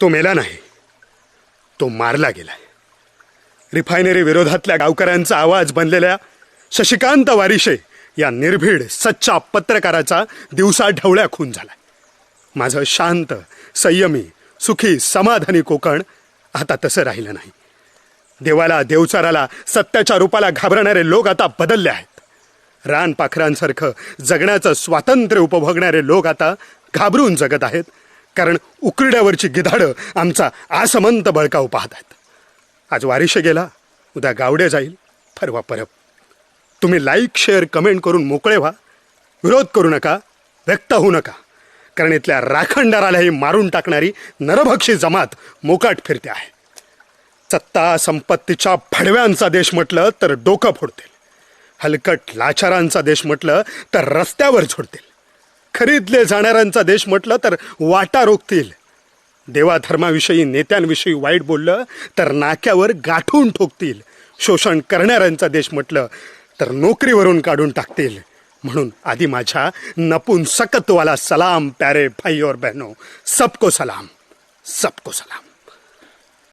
तो मेला नाही तो मारला गेलाय रिफायनरी विरोधातल्या गावकऱ्यांचा आवाज बनलेल्या शशिकांत वारिशे या निर्भीड सच्चा पत्रकाराचा दिवसा ढवळ्या खून झालाय माझं शांत संयमी सुखी समाधानी कोकण आता तसं राहिलं नाही. देवाला देवचाराला सत्याच्या रूपाला घाबरणारे लोक आता बदलले आहेत. रानपाखरांसारखं जगण्याचं स्वातंत्र्य उपभोगणारे लोक आता घाबरून जगत आहेत. कारण उकरड्यावरची गिधाडं आमचा आसमंत बळकाव पाहत आहेत आज वारिशे गेला उद्या गावडे जाईल परवा परब. तुम्ही लाईक शेअर कमेंट करून मोकळे व्हा. विरोध करू नका व्यक्त होऊ नका. कारण इथल्या राखणदारालाही मारून टाकणारी नरभक्षी जमात मोकाट फिरते आहे. सत्ता संपत्तीच्या भडव्यांचा देश म्हटलं तर डोकं फोडतील. हलकट लाचारांचा देश म्हटलं तर रस्त्यावर झोडतील. खरीदले जाणाऱ्यांचा देश म्हटलं तर वाटा रोखतील. देवाधर्माविषयी नेत्यांविषयी वाईट बोललं तर नाक्यावर गाठून ठोकतील. शोषण करणाऱ्यांचा देश म्हटलं तर नोकरीवरून काढून टाकतील. म्हणून आधी माझ्या नपुंसकत्वाला सलाम प्यारे भाई और बहनो. सबको सलाम. सबको सलाम.